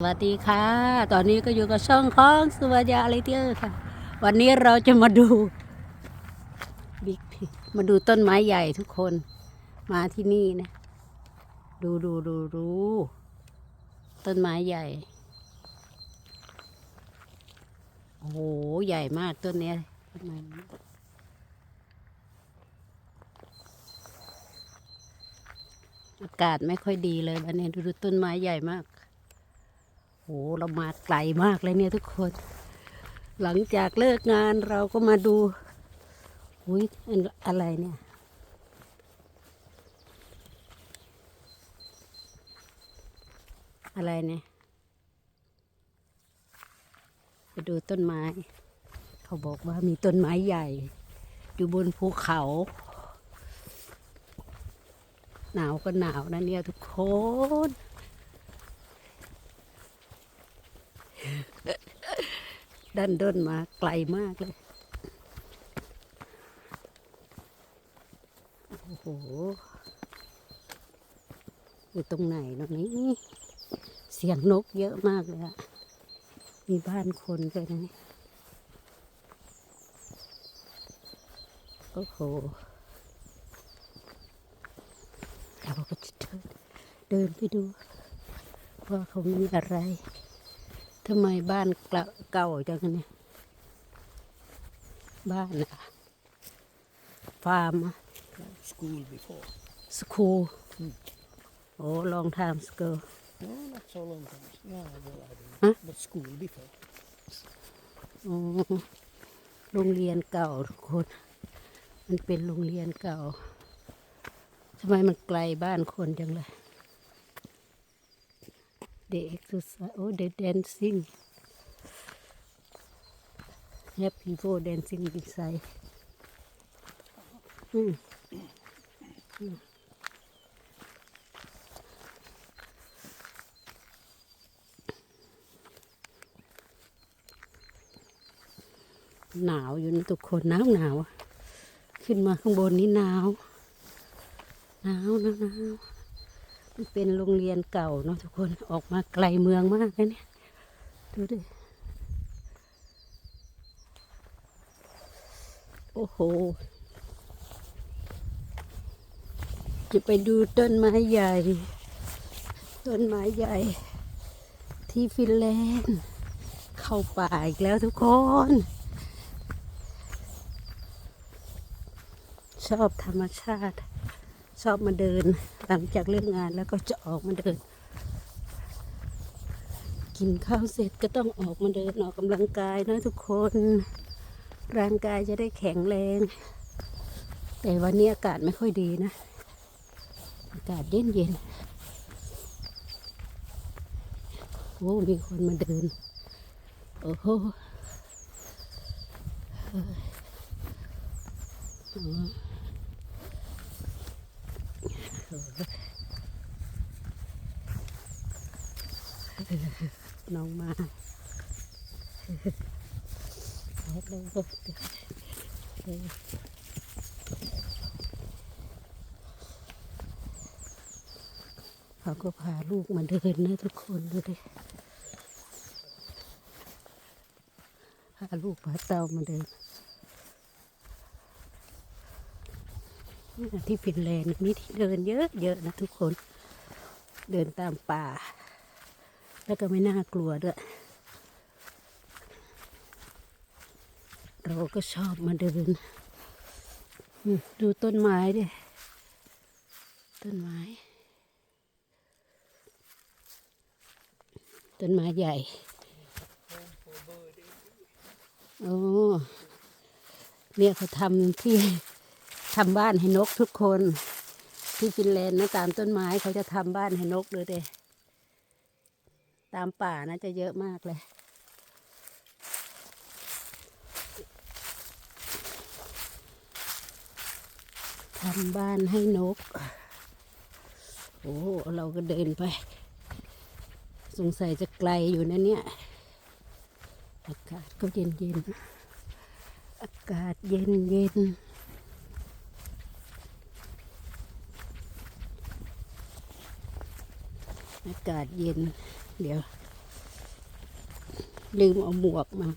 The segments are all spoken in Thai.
สวัสดีค่ะ ตอนนี้ก็อยู่กับช่องของสุวัสยาอะไรเตอร์ค่ะ วันนี้เราจะมาดูบิ๊กมาดูต้นไม้ใหญ่ทุกคน มาที่นี่นะ ดูดูดูดูต้นไม้ใหญ่ โอ้โห ใหญ่มากต้นนี้ต้นไม้อากาศไม่ค่อยดีเลยวันนี้ดูดูต้นไม้ใหญ่มาก โอ้เรามาไกลมากเลยเนี่ยทุกคน หลังจากเลิกงานเราก็มาดูอุ้ยอันอะไรเนี่ย อะไรเนี่ยไปดูต้นไม้ เขาบอกว่ามีต้นไม้ใหญ่ อยู่บนภูเขา หนาวก็หนาวนะเนี่ยทุกคน ดันด้นมาไกลมากเลย โอ้โห อยู่ตรงไหนตรงนี้ เสียงนกเยอะมากเลยอะมีบ้านคนด้วยนะนี่โอ้โหเราก็จะเดินเดินไปดูว่าเขามีอะไร ทำไมบ้านเก่าเก่าจังเนี่ยบ้านอะฟาร์ม school before. สคูลโอ้ลองทำสกูล No, not so long time. No, well, I don't Huh? know. But school before. อ๋อโรงเรียนเก่าทุกคน มันเป็นโรงเรียนเก่าทำไมมันไกลบ้านคนจังเลย เด็กสุดโอ้เด็กแดนซิ่ง have people dancing inside อืมอืมหนาวอยู่นะทุกคนหนาวหนาว ขึ้นมาข้างบนนี้หนาว หนาวหนาวหนาวมัน เป็นโรงเรียนเก่าเนาะทุกคนออกมาไกลเมืองมากนะเนี่ย ดูดิ โอ้โห จะไปดูต้นไม้ใหญ่ ต้นไม้ใหญ่ ที่ฟินแลนด์ เข้าป่าอีกแล้วทุกคน ชอบธรรมชาติ ชอบมาเดิน หลังจากเลิกงานแล้วก็จะออกมาเดิน กินข้าวเสร็จก็ต้องออกมาเดินออกกำลังกายนะทุกคน ร่างกายจะได้แข็งแรง แต่วันนี้อากาศไม่ค่อยดีนะ อากาศเย็นเย็นโอ้มีคนมาเดิน โอ้โหอ๋อ น้องมาเราเดินเขาก็พาลูกมาเดินนะทุกคนดูดิพาลูกพาเต้ามาเดินเนี่ย ที่ฟินแลนด์มีที่เดินเยอะเยอะนะทุกคน เดินตามป่า แล้วก็ไม่น่ากลัวด้วย เราก็ชอบมาเดิน ดูต้นไม้ดิต้นไม้ ต้นไม้ใหญ่ โอ้เนี่ยเขาทำที่ ทำบ้านให้นกทุกคน ที่ฟินแลนด์นะตามต้นไม้เขาจะทำบ้านให้นกเลยเด้ตามป่านะจะเยอะมากเลยทำบ้านให้นก โอ้เราก็เดินไป สงสัยจะไกลอยู่นะเนี่ย อากาศก็เย็นเย็นๆอากาศเย็นเย็นๆอากาศเย็น เดี๋ยว ลืมเอาหมวกมา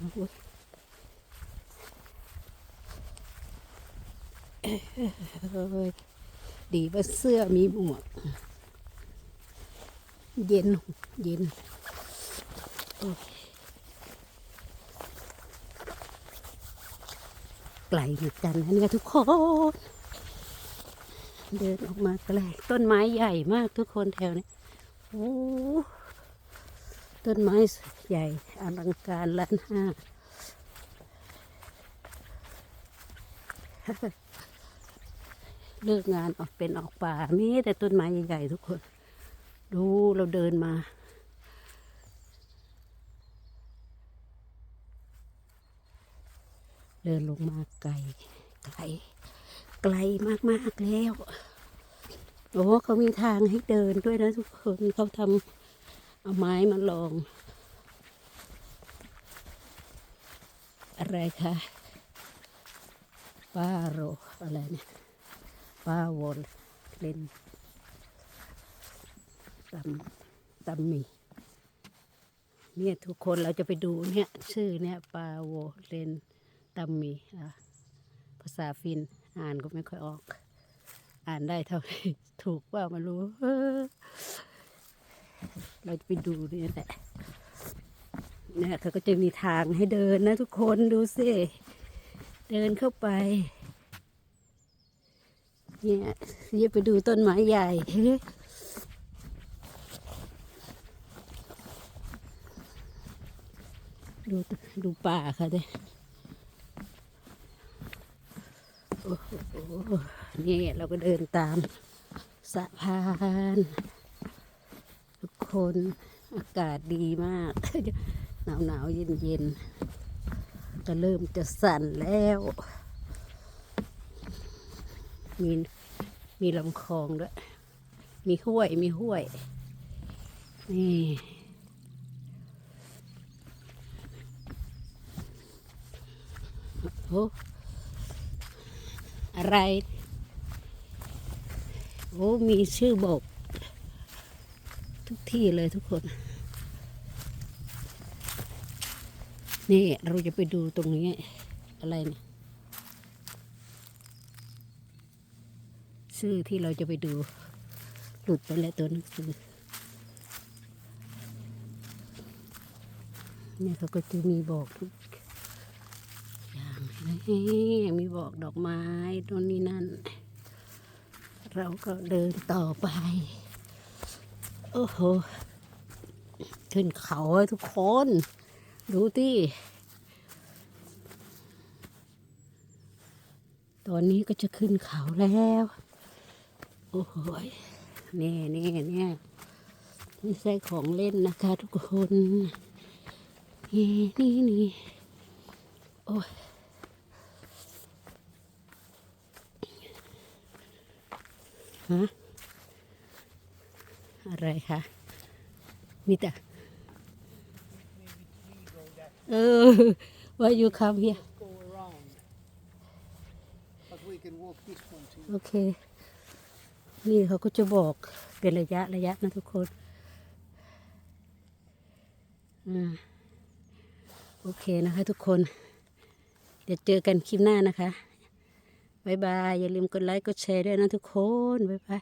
ดีว่าเสื้อมีหมวก เย็น เย็นไกลเหมือนกันนะเนี่ยทุกคน เดินออกมาไกลต้นไม้ใหญ่มากทุกคนแถวนี้ โอ้ต้นไม้ใหญ่อลังการล้านห้าเลิกงานออกเป็นออกป่ามีแต่ต้นไม้ใหญ่ๆทุกคน ดูเราเดินมาเดินลงมาไกลไกลไกลมาก ๆ แล้ว โอ้เขามีทางให้เดินด้วยนะทุกคนเขาทำเอาไม้มาลอง อะไรคะป้าโรอะไรเนี่ยป้าวอลเล่นตำตำมีเนี่ยทุกคนเราจะไปดูเนี่ยชื่อเนี่ยปาโวเลนตำหมีอะภาษาฟินอ่านก็ไม่ค่อยออก อ่านได้เท่าไหร่ถูกว่ามารู้ เราจะไปดูนี่แหละเนี่ยเขาก็จะมีทางให้เดินนะทุกคนดูสิ เดินเข้าไป เนี่ยจะไปดูต้นไม้ใหญ่ดูดูป่าค่ะเด้โอ้โห นี่เราก็เดินตามสะพาน ทุกคนอากาศดีมาก หนาวหนาวเย็นเย็นๆก็เริ่มจะสั่นแล้ว มีมีลำคลองด้วย มีห้วย มีห้วย นี่โอ้ ไร โอ้ มีชื่อบอก ทุกที่เลยทุกคน นี่เราจะไปดูตรงนี้ อะไรเนี่ยชื่อที่เราจะไปดู หลุดไปแล้วตัวหนังสือเนี่ยเขาก็จะมีบอกทุก นี่มีบอกดอกไม้ตรงนี้นั่น เราก็เดินต่อไป โอ้โห ขึ้นเขาทุกคน ดูที่ตอนนี้ก็จะขึ้นเขาแล้ว โอ้โหยนี่นี่เนี่ไม่ใช่ของเล่นนะคะทุกคน นี่นี่นี่โอ้ย ฮะอะไรคะมีแต่เออว่าอยู่คำเฮีย Go around. But we can walk this one โอเค นี่เขาก็จะบอกเป็นระยะระยะนะทุกคนอ่าโอเคนะคะทุกคน เดี๋ยวเจอกันคลิปหน้านะคะ บายบาย อย่าลืมกดไลค์ กดแชร์ด้วยนะทุกคน บ๊ายบาย